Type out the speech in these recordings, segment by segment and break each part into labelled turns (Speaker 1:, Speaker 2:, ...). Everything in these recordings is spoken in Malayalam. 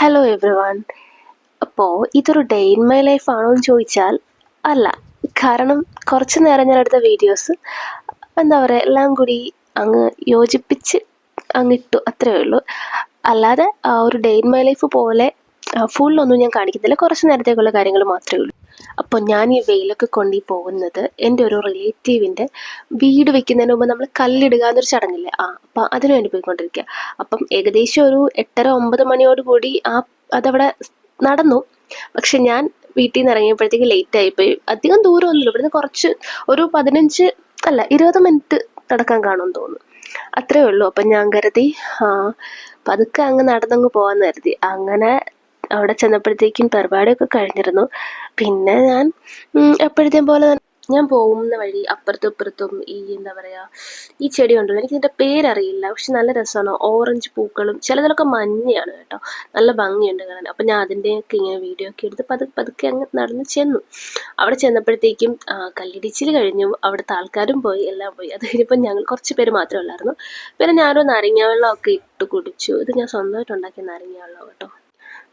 Speaker 1: ഹലോ എവ്രി വൺ അപ്പോൾ ഇതൊരു ഡേ ഇൻ മൈ ലൈഫ് ആണോ എന്ന് ചോദിച്ചാൽ അല്ല. കാരണം കുറച്ച് നേരം ഞാൻ എടുത്ത വീഡിയോസ് എന്താ പറയുക എല്ലാം കൂടി അങ്ങ് യോജിപ്പിച്ച് അങ്ങിട്ടു അത്രയേ ഉള്ളൂ. അല്ലാതെ ഒരു ഡേ ഇൻ മൈ ലൈഫ് പോലെ ഫുള്ളൊന്നും ഞാൻ കാണിക്കുന്നില്ല. കുറച്ച് നേരത്തേക്കുള്ള കാര്യങ്ങൾ മാത്രമേ ഉള്ളൂ. അപ്പോൾ ഞാൻ ഈ വെയിലൊക്കെ കൊണ്ടു പോകുന്നത് എന്റെ ഒരു റിലേറ്റീവിന്റെ വീട് വെക്കുന്നതിന് മുമ്പ് നമ്മൾ കല്ലിടുക എന്നൊരു ചടങ്ങില്ലേ? ആ അപ്പം അതിനു വേണ്ടി പോയിക്കൊണ്ടിരിക്കുക അപ്പം ഏകദേശം ഒരു എട്ടര ഒമ്പത് മണിയോട് കൂടി ആ അതവിടെ നടന്നു. പക്ഷെ ഞാൻ വീട്ടിൽ നിന്ന് ഇറങ്ങിയപ്പോഴത്തേക്ക് ലേറ്റ് ആയിപ്പോയി. അധികം ദൂരമൊന്നുമില്ല. ഇവിടുന്ന് കുറച്ച് ഒരു പതിനഞ്ച് അല്ല ഇരുപത് മിനിറ്റ് നടക്കാൻ കാണുമെന്ന് തോന്നുന്നു. അത്രേ ഉള്ളൂ. അപ്പം ഞാൻ കരുതി പതുക്കെ അങ്ങ് നടന്നങ്ങ് പോകാമെന്ന് കരുതി. അങ്ങനെ അവിടെ ചെന്നപ്പോഴത്തേക്കും പരിപാടിയൊക്കെ കഴിഞ്ഞിരുന്നു. പിന്നെ ഞാൻ എപ്പോഴത്തെയും പോലെ ഞാൻ പോകുന്ന വഴി അപ്പുറത്തും ഇപ്പുറത്തും ഈ എന്താ പറയുക ഈ ചെടി ഉണ്ടല്ലോ എനിക്ക് ഇതിന്റെ പേരറിയില്ല പക്ഷെ നല്ല രസമാണ്. ഓറഞ്ച് പൂക്കളും ചിലതിലൊക്കെ മഞ്ഞയാണ് കേട്ടോ. നല്ല ഭംഗിയുണ്ട് കാണാൻ. അപ്പം ഞാൻ അതിന്റെയൊക്കെ ഇങ്ങനെ വീഡിയോ ഒക്കെ എടുത്ത് പതുക്കെ പതുക്കെ അങ്ങ് നടന്ന് ചെന്നു. അവിടെ ചെന്നപ്പോഴത്തേക്കും കല്ലിടിച്ചിൽ കഴിഞ്ഞു. അവിടുത്തെ ആൾക്കാരും പോയി എല്ലാം പോയി. അത് കഴിഞ്ഞപ്പോൾ ഞങ്ങൾ കുറച്ച് പേര് മാത്രമേ ഉള്ളായിരുന്നു. പിന്നെ ഞാനൊരു നാരങ്ങ വെള്ളമൊക്കെ ഇട്ട് കുടിച്ചു. ഇത് ഞാൻ സ്വന്തമായിട്ട് ഉണ്ടാക്കിയ നാരങ്ങ വെള്ളം കേട്ടോ.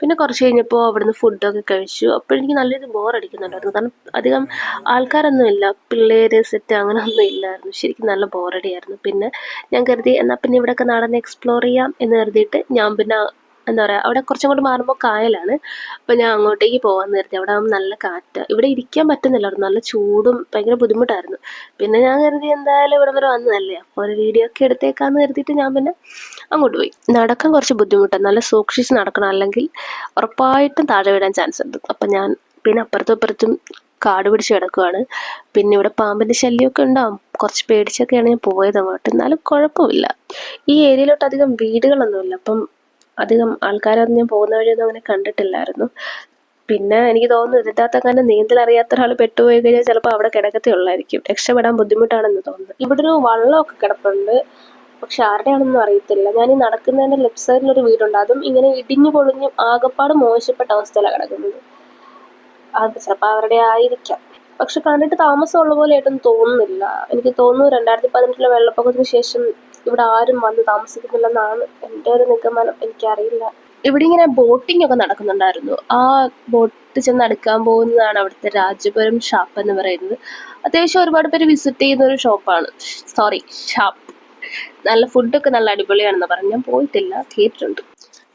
Speaker 1: പിന്നെ കുറച്ച് കഴിഞ്ഞപ്പോൾ അവിടുന്ന് ഫുഡൊക്കെ കഴിച്ചു. അപ്പോൾ എനിക്ക് നല്ലൊരു ബോറടിക്കുന്നുണ്ടായിരുന്നു കാരണം അധികം ആൾക്കാരൊന്നുമില്ല. പിള്ളേർ സെറ്റ് അങ്ങനെ ഒന്നും ഇല്ലായിരുന്നു. ശരിക്കും നല്ല ബോറടിയായിരുന്നു പിന്നെ ഞാൻ കരുതി എന്നാൽ പിന്നെ ഇവിടെയൊക്കെ നടന്ന് എക്സ്പ്ലോർ ചെയ്യാം എന്ന് കരുതിയിട്ട് ഞാൻ പിന്നെ എന്താ പറയുക അവിടെ കുറച്ചും കൂടി മാറുമ്പോൾ കായലാണ്. അപ്പോൾ ഞാൻ അങ്ങോട്ടേക്ക് പോകാൻ നേരത്തെ അവിടെ നല്ല കാറ്റ്. ഇവിടെ ഇരിക്കാൻ പറ്റുന്നില്ലായിരുന്നു. നല്ല ചൂടും ഭയങ്കര ബുദ്ധിമുട്ടായിരുന്നു. പിന്നെ ഞാൻ കരുതി എന്തായാലും ഇവിടെ വരെ വന്നതല്ലേ. അപ്പോൾ ഒരു വീഡിയോ ഒക്കെ എടുത്തേക്കാന്ന് കരുതിയിട്ട് ഞാൻ പിന്നെ അങ്ങോട്ട് പോയി. നടക്കാൻ കുറച്ച് ബുദ്ധിമുട്ടാണ്. നല്ല സൂക്ഷിച്ച് നടക്കണം. അല്ലെങ്കിൽ ഉറപ്പായിട്ടും താഴെ വിടാൻ ചാൻസ് ഉണ്ട്. അപ്പം ഞാൻ പിന്നെ അപ്പുറത്തും അപ്പുറത്തും കാട് പിടിച്ച് കിടക്കുവാണ്. പിന്നെ ഇവിടെ പാമ്പിന്റെ ശല്യമൊക്കെ ഉണ്ടാവും. കുറച്ച് പേടിച്ചൊക്കെയാണ് ഞാൻ പോയത് അങ്ങോട്ട്. എന്നാലും കുഴപ്പമില്ല. ഈ ഏരിയയിലോട്ട് അധികം വീടുകളൊന്നുമില്ല. അപ്പം അധികം ആൾക്കാരൊന്നും ഞാൻ പോകുന്ന വഴിയൊന്നും അങ്ങനെ കണ്ടിട്ടില്ലായിരുന്നു. പിന്നെ എനിക്ക് തോന്നുന്നു ഇതിന്റെ അകത്തങ്ങനെ നീന്തൽ അറിയാത്ത ഒരാൾ പെട്ടുപോയി കഴിഞ്ഞാൽ ചിലപ്പോൾ അവിടെ കിടക്കത്തേ ഉള്ളായിരിക്കും. രക്ഷപ്പെടാൻ ബുദ്ധിമുട്ടാണെന്ന് തോന്നുന്നു. ഇവിടെ ഒരു വള്ളമൊക്കെ കിടപ്പുണ്ട്. പക്ഷെ ആരുടെയാണെന്നും അറിയത്തില്ല. ഞാൻ ഈ നടക്കുന്നതിന്റെ ലെഫ്റ്റ് സൈഡിൽ ഒരു വീടുണ്ട്. അതും ഇങ്ങനെ ഇടിഞ്ഞു പൊളിഞ്ഞും ആകപ്പാട് മോശപ്പെട്ട അവസ്ഥയിലാണ് കിടക്കുന്നത്. അത് ചിലപ്പോൾ അവരുടെ ആയിരിക്കാം. പക്ഷെ കണ്ടിട്ട് താമസമുള്ള പോലെ ആയിട്ടൊന്നും തോന്നുന്നില്ല. എനിക്ക് തോന്നുന്നു രണ്ടായിരത്തി പതിനെട്ടിലെ വെള്ളപ്പൊക്കത്തിന് ശേഷം ഇവിടെ ആരും വന്ന് താമസിക്കുന്നില്ലെന്നാണ് എന്റെ ഒരു നിഗമനം. എനിക്കറിയില്ല. ഇവിടെ ഇങ്ങനെ ബോട്ടിംഗ് ഒക്കെ നടക്കുന്നുണ്ടായിരുന്നു. ആ ബോട്ട് ചെന്ന് അടുക്കാൻ പോകുന്നതാണ് അവിടുത്തെ രാജപുരം ഷാപ്പ് എന്ന് പറയുന്നത്. അത്യാവശ്യം ഒരുപാട് പേര് വിസിറ്റ് ചെയ്യുന്ന ഒരു ഷോപ്പാണ്. സോറി ഷാപ്പ്. നല്ല ഫുഡൊക്കെ നല്ല അടിപൊളിയാണെന്ന് പറഞ്ഞു. ഞാൻ പോയിട്ടില്ല കേട്ടിട്ടുണ്ട്.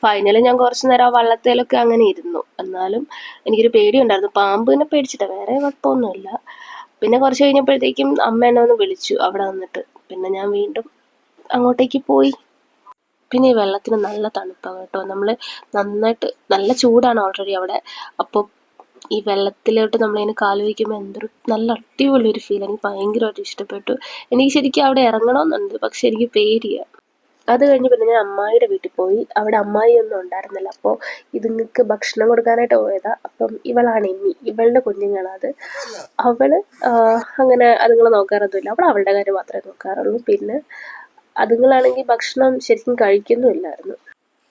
Speaker 1: ഫൈനലി ഞാൻ കുറച്ച് നേരം ആ വള്ളത്തേലൊക്കെ അങ്ങനെ ഇരുന്നു. എന്നാലും എനിക്കൊരു പേടിയുണ്ടായിരുന്നു. പാമ്പിനെ പേടിച്ചിട്ട്. വേറെ കുഴപ്പമൊന്നുമില്ല. പിന്നെ കുറച്ച് കഴിഞ്ഞപ്പോഴത്തേക്കും അമ്മ എന്നെ ഒന്ന് വിളിച്ചു അവിടെ വന്നിട്ട് പിന്നെ ഞാൻ വീണ്ടും അങ്ങോട്ടേക്ക് പോയി. പിന്നെ ഈ വെള്ളത്തിന് നല്ല തണുപ്പാണ് കേട്ടോ. നമ്മൾ നന്നായിട്ട് നല്ല ചൂടാണ് ഓൾറെഡി അവിടെ. അപ്പോൾ ഈ വെള്ളത്തിലോട്ട് നമ്മളിങ്ങനെ കാൽ വയ്ക്കുമ്പോൾ എന്തൊരു നല്ല അടിപൊളി ഒരു ഫീൽ എനിക്ക് ഭയങ്കരമായിട്ട് ഇഷ്ടപ്പെട്ടു. എനിക്ക് ശരിക്കും അവിടെ ഇറങ്ങണമെന്നുണ്ട് പക്ഷെ എനിക്ക് പേടിയാണ് അത് കഴിഞ്ഞ് പിന്നെ ഞാൻ അമ്മായിയുടെ വീട്ടിൽ പോയി. അവിടെ അമ്മായി ഒന്നും ഉണ്ടായിരുന്നില്ല. അപ്പോൾ ഇതുങ്ങൾക്ക് ഭക്ഷണം കൊടുക്കാനായിട്ട് പോയതാ. അപ്പം ഇവളാണ് ഇമ്മി ഇവളുടെ കുഞ്ഞുങ്ങളത് അവൾ അങ്ങനെ അതുങ്ങളെ നോക്കാറൊന്നുമില്ല. അവൾ അവളുടെ കാര്യം മാത്രമേ നോക്കാറുള്ളൂ. പിന്നെ അതുങ്ങളാണെങ്കിൽ ഭക്ഷണം ശരിക്കും കഴിക്കുന്നുമില്ലായിരുന്നു.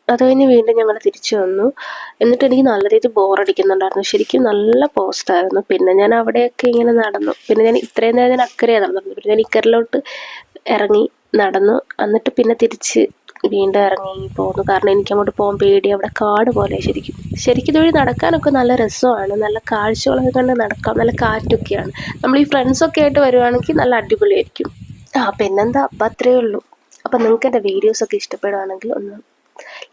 Speaker 1: അത് കഴിഞ്ഞ് വീണ്ടും ഞങ്ങൾ തിരിച്ചു വന്നു. എന്നിട്ട് എനിക്ക് നല്ല രീതിയിൽ ബോറടിക്കുന്നുണ്ടായിരുന്നു. ശരിക്കും നല്ല പോസ്റ്റായിരുന്നു. പിന്നെ ഞാൻ അവിടെയൊക്കെ ഇങ്ങനെ നടന്നു. പിന്നെ ഞാൻ ഇത്രയും നേരം ഞാൻ അക്കരയാണ് നടന്നു. പിന്നെ ഞാൻ ഇക്കരയിലോട്ട് ഇറങ്ങി നടന്നു. എന്നിട്ട് പിന്നെ തിരിച്ച് വീണ്ടും ഇറങ്ങി പോന്നു. കാരണം എനിക്ക് അങ്ങോട്ട് പോകാൻ പേടി അവിടെ കാട് പോലെ ശരിക്കും. ശരിക്കും ഇതുവഴി നടക്കാനൊക്കെ നല്ല രസമാണ്. നല്ല കാഴ്ചകളൊക്കെ കണ്ട് നടക്കാം. നല്ല കാറ്റൊക്കെയാണ്. നമ്മൾ ഈ ഫ്രണ്ട്സൊക്കെ ആയിട്ട് വരുവാണെങ്കിൽ നല്ല അടിപൊളിയായിരിക്കും. ആ പിന്നെന്താ? അപ്പം അത്രയേ ഉള്ളൂ. അപ്പം നിങ്ങൾക്ക് എന്റെ വീഡിയോസൊക്കെ ഇഷ്ടപ്പെടുകയാണെങ്കിൽ ഒന്ന്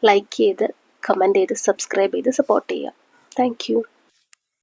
Speaker 1: ലൈക്ക് ചെയ്ത് കമന്റ് ചെയ്ത് സബ്സ്ക്രൈബ് ചെയ്ത് സപ്പോർട്ട് ചെയ്യുക. താങ്ക്